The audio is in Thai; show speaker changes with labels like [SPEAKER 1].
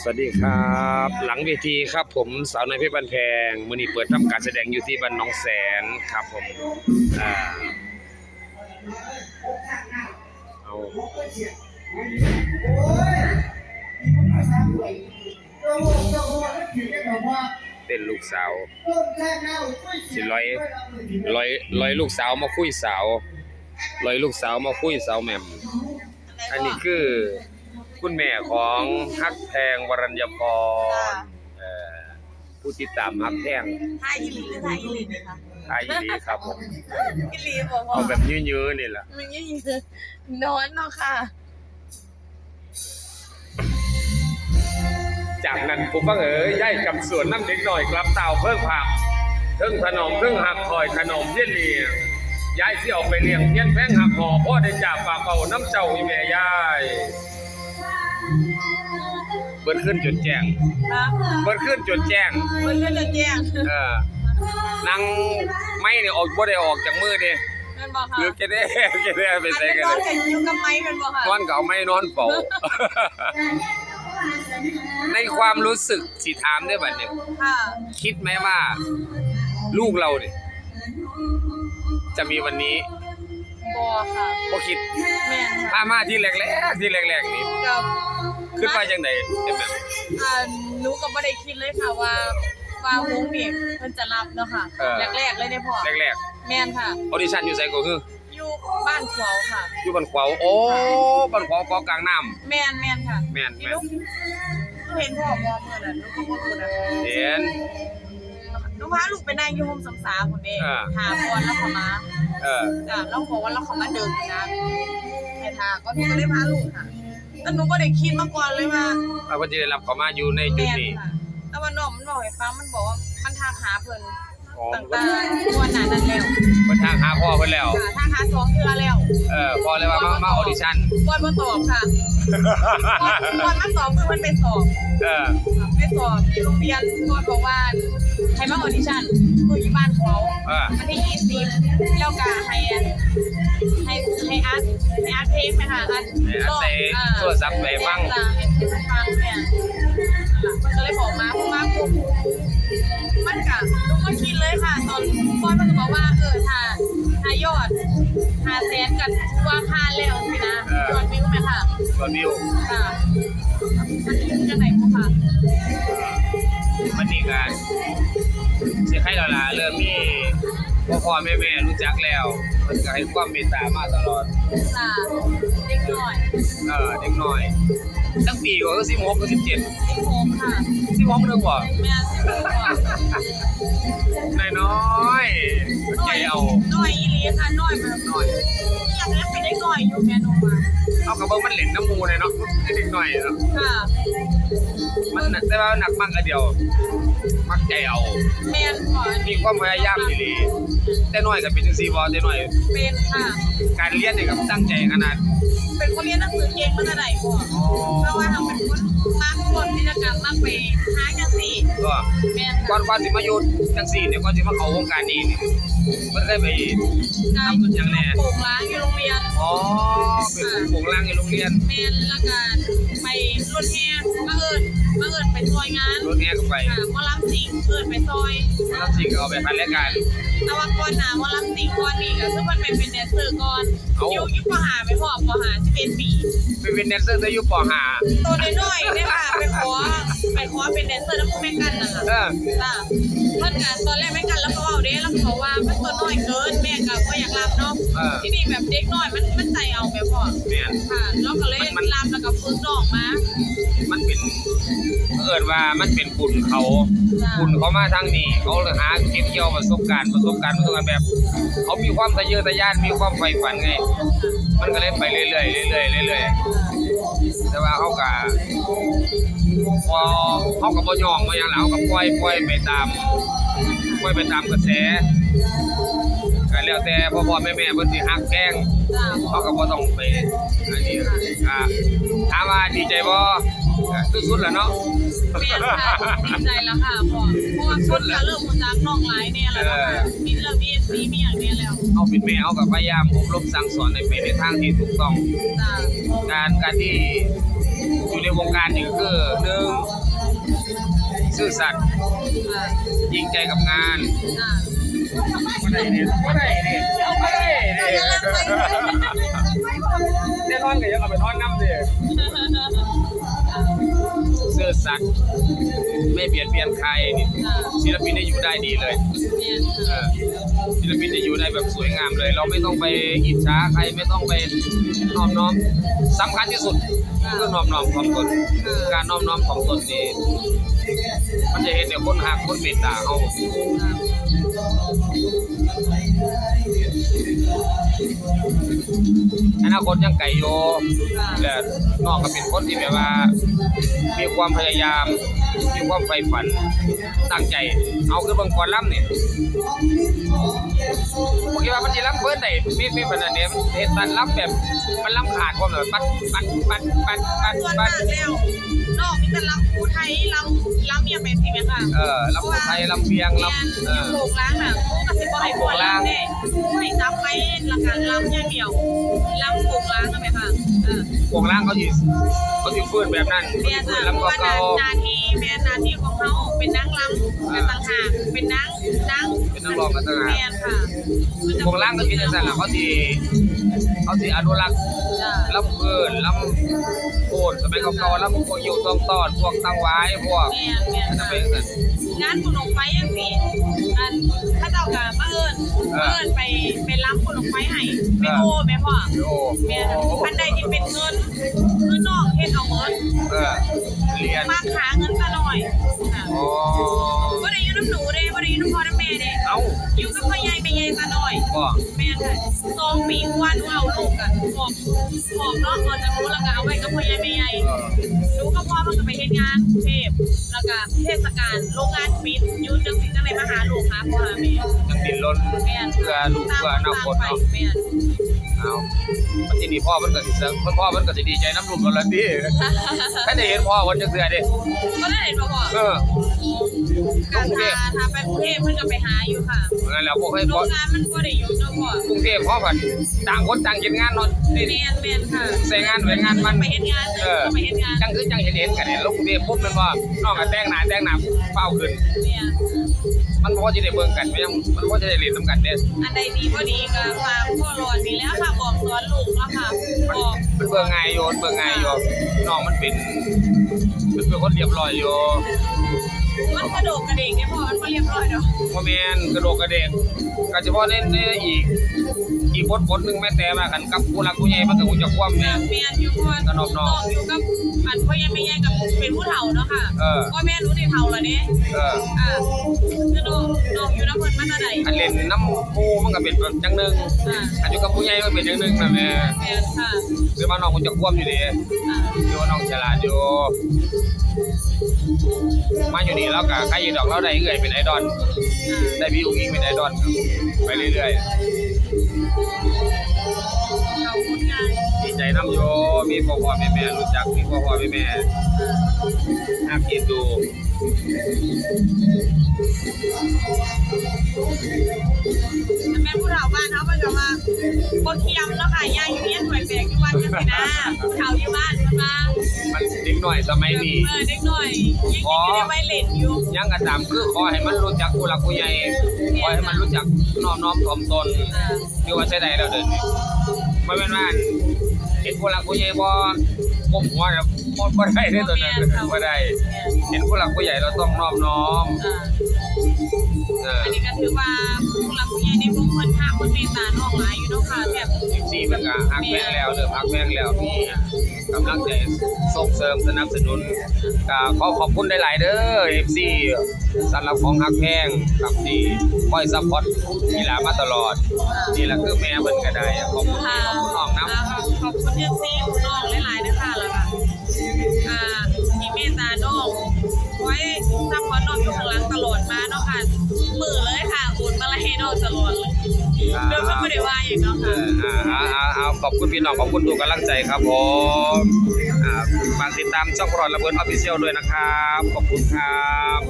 [SPEAKER 1] สวัสดีครับ หลังเวทีครับผมสาวน้อยเพชรบันแพงมือนี้เปิดทำการแสดงอยู่ที่บ้านน้องแสนครับผมอ่าเอาเต้นลูกสาวสิร้อยร้อยร้อยลูกสาวมาคุยสาวร้อยลูกสาวมาคุยสาวแหม่มอันนี้คือ คุณแม่ของฮักแพงวรัญญพรเอ่อผู้ติดตามฮักแพง
[SPEAKER 2] ไทยอีหลีหรือไทยอีหลีนะคะ
[SPEAKER 1] ไอ้ดีครับผม
[SPEAKER 2] อีหลีบอกว่า
[SPEAKER 1] เอาแบบยื้อๆนี่แหละ
[SPEAKER 2] มันยังยืนนอนเนาะค่ะ
[SPEAKER 1] จากนั้นผมก็เอ๋ยย่ายกำสวนน้ำเด็กหน่อยกลับเต่าเพิ่งผักเพิ่งขนมเพิ่งหักคอยขนมเยี่ยนเลียงยายที่ออกไปเลี้ยงเพี้ยนแพงหักหอพ่อได้จากฝากเอาน้ำเจ้าอีแม่ยาย เบิ้นขึ้นจนแจ้ง
[SPEAKER 2] ครับ
[SPEAKER 1] เบิ้นขึ้นจนแจ้ง
[SPEAKER 2] มันก็จะแจ้ง
[SPEAKER 1] เออนางไม่เนี่ยออกบ่ได้ออกจากมือเด้
[SPEAKER 2] แม่นบอกค่ะ
[SPEAKER 1] คือแกได้แกได้ไป
[SPEAKER 2] อัน
[SPEAKER 1] ใส่
[SPEAKER 2] เป็น
[SPEAKER 1] กัน
[SPEAKER 2] นอนกันอยู่กับไม้แม่นบอกค่ะ
[SPEAKER 1] นอนเก่าไม่นอนเฝ้าในความรู้สึกสิถามได้บัดนี้
[SPEAKER 2] ค่ะ
[SPEAKER 1] คิดไหมว่า ลูกเราเนี่ยจะมีวันนี้
[SPEAKER 2] บอค่ะ
[SPEAKER 1] บ่คิด
[SPEAKER 2] แม่น
[SPEAKER 1] ถ้ามาที่แรกๆที่แรกๆนี่
[SPEAKER 2] กับ
[SPEAKER 1] ขึ้นมาจังไดเป็นแบบ
[SPEAKER 2] อ่าหนูก็บ่ได้คิดเลยค่ะว่าว่าวงนี่เพิ่นจะรับเนาะค่ะแรกๆเลยได้พอ
[SPEAKER 1] แรก
[SPEAKER 2] แม่นค่ะ
[SPEAKER 1] ๆออดิชั่นอยู่ไสก็คือ
[SPEAKER 2] อยู่บ้านขวาวค่ะ
[SPEAKER 1] อยู่บ้านขวาวโอ้บ้านขวาวเกาะกลางน้ำ
[SPEAKER 2] แม่นแม่นค่ะ
[SPEAKER 1] แม่น
[SPEAKER 2] ที่
[SPEAKER 1] แม่
[SPEAKER 2] ลู
[SPEAKER 1] น
[SPEAKER 2] กลูกเห็นพ่อมองเมื่อนั้นลูกก็บ่รู้นะ
[SPEAKER 1] เห็น
[SPEAKER 2] ลูกพาลูกไปนั่งอยู่ห้องสำสาคนเด้
[SPEAKER 1] อ่า
[SPEAKER 2] ถามก่อนแล้วเขามา
[SPEAKER 1] เออ
[SPEAKER 2] จ้ะแล้วบอกว่าเราเขามาเดินนะให้ทางก็หนูก็เลยพาลูกค่ะแต่หนูก็ได้คิดมาก่อนเลยว่า
[SPEAKER 1] เอาก็จะได้รับเขามาอยู่ในจุด
[SPEAKER 2] แม่น
[SPEAKER 1] นี้
[SPEAKER 2] ค่ะแต่ว่าน้องมันบอกให้ฟังมันบอกว่ามันทางหาเพิ่น
[SPEAKER 1] อ๋อ
[SPEAKER 2] ต่างๆวันนั้นนั่นแล้ว
[SPEAKER 1] เพิ่นทางหาพ่อเพิ่นแล้ว
[SPEAKER 2] ค่ะทางหาสองเทื่อแล้ว
[SPEAKER 1] เออพอเลยว่ามามาออดิชั่น
[SPEAKER 2] ก่อนมาตอบค่ะก่อนมาตอบคือมันไปสอบ
[SPEAKER 1] เออ
[SPEAKER 2] ไปสอบที่โรงเรียนก่อนบอกว่าให้มาออดิชั่นคือที่บ้านเขา
[SPEAKER 1] เออ
[SPEAKER 2] วันที่ยี่สิบแล้วก็ให้ให้ให้อาร์ตให้อาร์ตเพลงไหมคะอาร์ต
[SPEAKER 1] ให้อาร์ตใส่โทรศัพท์ไปฟัง
[SPEAKER 2] จ้ะให้ให้ฟังเนี่ยมันก็เลยบอกมาเพราะว่าปุ๊บมันกะลูกก็คิดเลยค่ะ ตอนตอนมันก็บอกว่าเออถ้าถ้ายอดหาแสนกันว่าพานแล้วสินะยอดวิวไหม ค่ะ
[SPEAKER 1] ก็วิว
[SPEAKER 2] ค่ะมันถึงจะไหนพวกค่ะ
[SPEAKER 1] มันนี่ก็สิใครแล้วล่ะเริ่มมีพ่อพ่อแม่แม่รู้จักแล้วมันก็ให้ความเมตตามาตลอด
[SPEAKER 2] จ้ะเด็กหน่อย
[SPEAKER 1] เออเด็กน้อย ตั้งปีก็คือ16กับ17
[SPEAKER 2] สิบหกค่ะ
[SPEAKER 1] 16นึงบ่
[SPEAKER 2] แม่สิบหกค่ะ
[SPEAKER 1] น้อยๆใจเอา
[SPEAKER 2] หน่อยอีหลีค่ะหน่อยแบบ
[SPEAKER 1] น้อย
[SPEAKER 2] อยากให้เป็นได้หน่อยอยู่แม่หนูอะ
[SPEAKER 1] เอากระเบื้องมันเหล่นน้ำมูเลยเนาะเด็กน้อยเนาะ
[SPEAKER 2] ค่ะ
[SPEAKER 1] มันน่ะแต่ว่าหนักมากอันเดียว มักใจเอา
[SPEAKER 2] แม่นก่อน
[SPEAKER 1] มีความพยายามดีๆแต่น้อยก็เป็นจังซี่บ่แต่น้อย
[SPEAKER 2] เป็นค่ะ
[SPEAKER 1] การเรียนนี่ก็ตั้งใจขนาด
[SPEAKER 2] เป็นคนเรียนหนังสือเก่งมาแต่ไหนก่อนเพราะว่าทำเป็นคนมากคนกิจกรรมมากไปหาจังสี่
[SPEAKER 1] ก็
[SPEAKER 2] แม่น
[SPEAKER 1] ก่อนก่อนสิมาอยู่จังซี่เนี่ยก่อนสิมาเข้าวงการนี้นี่มันเคยไป
[SPEAKER 2] กาย
[SPEAKER 1] ทำอย่างแน่
[SPEAKER 2] โป่งล้างอยู่โรงเรียน
[SPEAKER 1] อ๋อเป็นผู้ปกล่างในโรงเรียน
[SPEAKER 2] แม่นและกันไปรถแห่มาเอิญมาเอิญไปซอยงาน
[SPEAKER 1] รถแห่ก็ไป
[SPEAKER 2] ค่ะหมอลำสิงเอิญไปซอย
[SPEAKER 1] แล้วสิ่งก็เอาไปพันรายการ
[SPEAKER 2] แต่ว่าก่อนหน้าหมอลำสิงก่อนนี่ก็คือมันเป็นเป็นแดนเซอร์ก่อน
[SPEAKER 1] เอ้า
[SPEAKER 2] อยู่อยู่ปหาไปพ่อปหา11ปี
[SPEAKER 1] ไปเป็นแดนเซอร์แต่อยู่ป .5
[SPEAKER 2] ตัวน้อยๆได้ค่ะไปขอ ไปขอเป็นแดนเซอร์น้ำพุแม่กันนั่นแหละ
[SPEAKER 1] เออ
[SPEAKER 2] จ้ะเพิ่นกันตอนแรกแม่กันแล้วเขาเอาเด้แล้วเขาว่ามันตัวน้อยเกินแม่ก็บ่อยากรับเนาะ
[SPEAKER 1] เออ
[SPEAKER 2] ที่นี่แบบเด็กน้อยมันมันใจเอาแม่พ่อ
[SPEAKER 1] แม่น
[SPEAKER 2] ค่ะแล้วก็เลย
[SPEAKER 1] มัน
[SPEAKER 2] รับแล้วก็ฝึกน้องมา
[SPEAKER 1] มันเป็นเอิ้นว่ามันเป็นบุญเขา
[SPEAKER 2] จ้ะ
[SPEAKER 1] บุญเขามาทางนี้ เขาเลยหาเก็บเกี่ยวประสบการณ์ประสบการณ์ประสบการณ์แบบ เขามีความทะเยอทะยานมีความใฝ่ฝันไง มันก็เลยไปเรื่อยๆเรื่อยๆเรื่อยๆแต่ว่าเขาก็ พอเขาก็บ่ยองบ่หยังแล้วเขาก็ปล่อยปล่อยไปตามปล่อยไปตามกระแสก็แล้วแต่พ่อพ่อแม่แม่เพิ่นสิฮักแพง
[SPEAKER 2] จ้ะ
[SPEAKER 1] เขาก็บ่ต้องไปอันนี้อ่าถามว่าดีใจบ่ก็สุดๆแล้วเนาะ
[SPEAKER 2] แม่ค่ะดีใจแล้วค่ะพ่อเพราะว่าคนก็เริ่มรู้จักน้องหลายแน่แล้วนะคะมีเรื่องมีซีมีอย่างแน่แล้ว
[SPEAKER 1] เอาเป็นแม่เขาก็พยายามอบรมสั่งสอนในไปในทางที่ถูกต้อง
[SPEAKER 2] จ้ะ
[SPEAKER 1] การการที่ อยู่ในวงการนี่ก็คือหนึ่งซื่อสัตย์
[SPEAKER 2] อ่า
[SPEAKER 1] จริงใจกับงาน
[SPEAKER 2] อ่า
[SPEAKER 1] ไม่ได้เนี่ยไม่ได้เนี่ยไม่ได้เนี่ยเดี๋ยวนอนก็ยังเอาไปนอนน้ำดิ ซื่อสัตย์ไม่เบียดเบียนใครนี่
[SPEAKER 2] อ่า
[SPEAKER 1] ศิลปินได้อยู่ได้ดีเลย
[SPEAKER 2] แม่น
[SPEAKER 1] เอ
[SPEAKER 2] ค่ะ
[SPEAKER 1] อศิลปินจะอยู่ได้แบบสวยงามเลย เราไม่ต้องไปอิจฉาใครไม่ต้องไปน้อมน้อมสำคัญที่สุดคือน้อมน้อมถ่อมตนการน้อมน้อมถ่อมตนนี่มันจะเห็นเดี๋ยวคนหักคนเมตตาเขา อนาคตยังไกลโยและน้องก็เป็นคนที่แบบว่า มีความพยายาม มีความใฝ่ฝัน ตั้งใจ เอาคือบางคนล่ำเนี่ยผมคิดว่ามันจะล่ำเพิ่นได้มีมีปัญหาเนี่ยมันเห็นมันล่ำแบบ มันล่ำขาดความแบบปัดปัดปัดปัดปัด
[SPEAKER 2] ส่วน
[SPEAKER 1] ปั
[SPEAKER 2] มา
[SPEAKER 1] ด
[SPEAKER 2] กแล้วนอกมีแต่ล้ำผู้ไทยล้ำล้ำอย่างเป็นสิแม่ค่ะ
[SPEAKER 1] เออลำพูไทยลำเบียงลำเออ
[SPEAKER 2] โขกล้างน่ะก็สิบ่ให้ปวล้างเด้ไม่ซับไว้ละกันล้างอย่างเดียวล้ำโขกล้างนะแม่ค่ะเออ
[SPEAKER 1] วงล่างเขาอยู่เขาอยู่ฟื้นแบบนั้น
[SPEAKER 2] เมีย
[SPEAKER 1] ฟื้
[SPEAKER 2] ค่ะ
[SPEAKER 1] นลำ
[SPEAKER 2] เพราะว่า
[SPEAKER 1] เก่า
[SPEAKER 2] นาที เมียนาทีของเขาเป็นนางล้ำเป็นต่างหากเป็นนางนาง
[SPEAKER 1] ๆเป็นนักร้องกันตั้ง
[SPEAKER 2] เมีย
[SPEAKER 1] นาน
[SPEAKER 2] ค่ะ
[SPEAKER 1] วงล่างก็คิดจังซั่นล่ะเขาสิเขาสิอนุรักษ์
[SPEAKER 2] จ้ะ
[SPEAKER 1] ลำเกินลำโคนสมัยเก่าๆลำพวกอยู่ตองตอดพวกตังไว้พวก
[SPEAKER 2] เมียเมีย
[SPEAKER 1] อันนั้น
[SPEAKER 2] ค่ะ
[SPEAKER 1] เป็นจังซั่น
[SPEAKER 2] งานขนมไฟยังสิอันถ้าเจ้ากับมาเอิญ
[SPEAKER 1] เออ
[SPEAKER 2] มาเอิญไปไปล้ำขนมไฟให้ไปโอแม่พ่อ
[SPEAKER 1] โอ้
[SPEAKER 2] เมียพันใดที่เป็นเงินคือนอกเฮ็ดเอาเงิน
[SPEAKER 1] เออเรียน
[SPEAKER 2] มากหาเงินตะหน่อยค่ะ
[SPEAKER 1] อ๋อ
[SPEAKER 2] บ่ได้อยู่น้ำหนูเด้บ่ได้อยู่น้ำพ่อน้ำแม่ เด้
[SPEAKER 1] เอ้า
[SPEAKER 2] อยู่กับพ่อใหญ่แม่ใหญ่ตาน้อย
[SPEAKER 1] บ่
[SPEAKER 2] แม่ค่ะสองปีกว่าหนูเอาลูกอะหอบหอบเนาะเงินจากหนูแล้วก็เอาไว้กับพ่อใหญ่แม่ใหญ่
[SPEAKER 1] เออ
[SPEAKER 2] หนูกับพ่อมันก็ไปเฮ็ดงานกรุงเทพแล้วก็เทศกาลโรงงานปิดอยู่จังสิจังไดมาหาลูกหาพ่อหาแม่
[SPEAKER 1] ยังดิ้นรน
[SPEAKER 2] แม่น
[SPEAKER 1] เพื่อลูกเพื่ออนาคต
[SPEAKER 2] ไป
[SPEAKER 1] เนาะ
[SPEAKER 2] แม่น
[SPEAKER 1] เอาวันที่นี่พ่อมันก็สิเสิร์ฟพ่อมันก็สิดีใจน้ำลูกกันแล้วดิถ้าได้เห็นพ่อวันจะเสือดิ
[SPEAKER 2] ก็ได้เห็นบ่พ่อ
[SPEAKER 1] เออ
[SPEAKER 2] กาถ้าถ้าไปกรุงเทพเพิ่นก็ไปหาอยู่ค่ะ
[SPEAKER 1] นั่นแหละพวกให้
[SPEAKER 2] โร
[SPEAKER 1] พ่อง
[SPEAKER 2] งานมันบ่ได้อยู่เนาะพ่อก
[SPEAKER 1] รุงเทพพ่อผัดต่างคนต่างเห็นงานเนาะนี่
[SPEAKER 2] แมนแมนค่ะ
[SPEAKER 1] ใส่งานไว้งานมัน
[SPEAKER 2] ไปเฮ็ดงาน
[SPEAKER 1] เออ
[SPEAKER 2] ไปเฮ็ดงาน
[SPEAKER 1] จังคือจังเห็นเห็นกันเนี่ยลงกรุงเทพปุ๊บมันว่าน้องก็แต่งหน้าแต่งหน้าเป้าขึ้น
[SPEAKER 2] แมน
[SPEAKER 1] มันบ่จะได้เบิ่งกันไม่ยังมันบ่จะได้เล่นนํกันเด้
[SPEAKER 2] อันใดดีบ่ดีก็ฝากพ่อรอนนี่แหล้วค่ะบอกสอนลูกแล้วค่ะบอก
[SPEAKER 1] มันเบิ่งง่ายอยู่มันเบิ่งง่ายอยู่น้องมันเป็นมันเป็นคนเรียบร้อยอยู่
[SPEAKER 2] มันกระโดดกระเดกเนี่ยพ่อมันเรียบร้อยดอก
[SPEAKER 1] บ่แมนกระโดดกระเดกก็เฉพาะเน้นอีก อีกบทบทหนึงแม่แต่ว่ากันกับผู้หลักผู้ใหญ่มันก็คงจะความ
[SPEAKER 2] แม่
[SPEAKER 1] แม่
[SPEAKER 2] แม่อยู่พ่อ
[SPEAKER 1] ก็นอบน้อม
[SPEAKER 2] น้องอยู่กับอันพ่อแย่แม่แย่กับเป็นผู้เฒ่าเนาะค่ะ
[SPEAKER 1] เออ
[SPEAKER 2] พ่อแม่รู้ได้เฒ่าแล้วเด้
[SPEAKER 1] เออ
[SPEAKER 2] อ่าคือน้องน้องอยู่นำเพิ่นมาแต่ใด
[SPEAKER 1] อันเล่นน้ำผู้มันก็เป็นแบบจังหนึง
[SPEAKER 2] อ่า
[SPEAKER 1] อันอยู่กับผู้ใหญ่ก็เป็นจังหนึงนั่นแหละ
[SPEAKER 2] แม่ค่ะ
[SPEAKER 1] คือว่าน้องคงจะควบอยู่ดี
[SPEAKER 2] อ่า
[SPEAKER 1] อยู่ว่าน้องฉลาดอยู่ มาอยู่นี่แล้วก็ใครอยู่ดอกเราได้เอื้อยเป็นไอดอล
[SPEAKER 2] อ่า
[SPEAKER 1] ได้พี่อุ้งอิงเป็นไอดอลครับไปเรื่อย
[SPEAKER 2] เขาคนงาน
[SPEAKER 1] ๆดีใจน้ำโยมีพ่อพ่อแม่แม่รู้จักมีพ่อพ่อแม่แม่น่ากินดู
[SPEAKER 2] แต่แม่ผู้เฒ่าบ้านเฮาเพิ่นก็ว่าบ่เทียมแล้วค่ะย่าอยู่เฮียนหวยแบกอยู่บ้านจังซี่นะผู้เฒ่าอยู่บ้านเพิ่นว่า
[SPEAKER 1] มันเด็กหน่อยสมัยนี้
[SPEAKER 2] เออเด็กน้อยยังอยู่ในวัยเล่นอยู่
[SPEAKER 1] ยังกระตามคือขอให้มันรู้จักผู้หลักผู้ใหญ่ขอให้มันรู้จัก น้อมน้อมถ่อมตน
[SPEAKER 2] อ่า
[SPEAKER 1] คือว่าใช่ใดแล้วเดินไม่เป็นว่าเห็นผู้หลักผู้ใหญ่บ่ก้มหัวเนี่ยบ่บ่ได้เด้อตัวนั้นบ่ได้ เห็นผู้หลักผู้ใหญ่เราต้องน้อมน้อม
[SPEAKER 2] อ่า
[SPEAKER 1] เออ
[SPEAKER 2] อันนี้ก็ถือว่าผู้หลักผู้ใหญ่ในวงเพิ่นห้ามเพิ่นเมตตาน้องหลายอยู่เนาะค่ะแบบ
[SPEAKER 1] สี่มันก็ฮักแพงแล้วเริ่มฮักแพงแล้วมีกำลังใจส่งเสริมสนับสนุนก็ขอขอบคุณหลายๆเด้อ FC สำหรับของฮักแพงครับที่คอยซัพพอร์ตกีฬามาตลอดนี่แหละคือแม่เพิ่นก็ได้ขอบคุณ
[SPEAKER 2] ค่ะ
[SPEAKER 1] ขอบคุณน้องนำ
[SPEAKER 2] อ่าขอบคุณเอฟซีน้องหลายๆ เดินก็ไม่ได้ว่าอย่างเนาะค่ะ
[SPEAKER 1] อ่าอ่าเอาขอบคุณพี่น้องขอบคุณทุกกำลังใจครับผมอ่าฝากติดตามช่องรอดระเบิดออฟฟิเชียลด้วยนะครับ ขอบคุณครับ